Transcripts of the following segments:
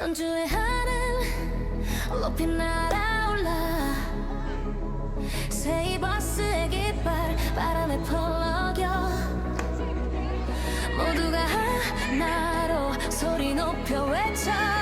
전주의 하늘 높이 날아올라. 세이버스의 깃발 바람에 펄럭여 모두가 하나로 소리 높여 외쳐.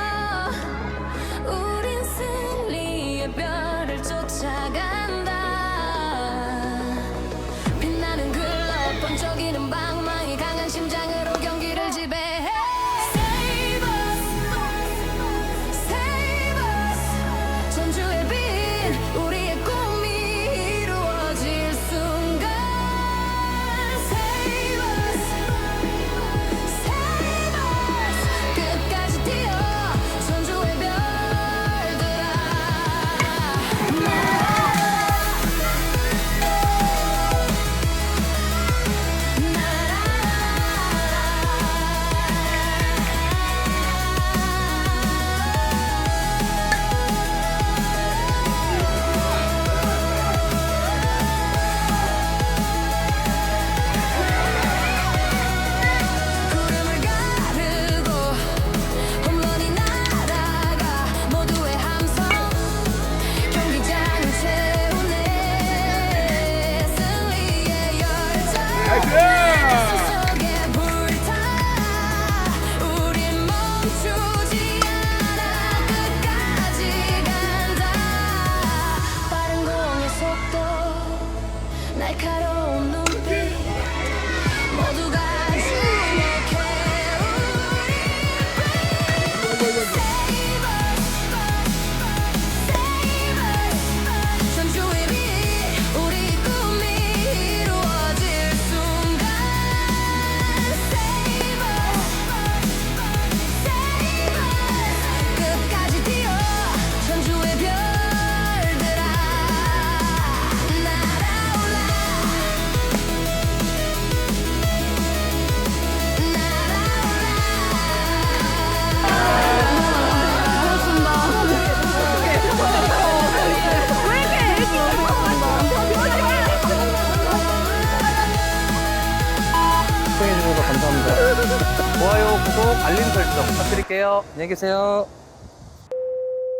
좋아요, 구독, 알림 설정 부탁드릴게요. 안녕히 계세요.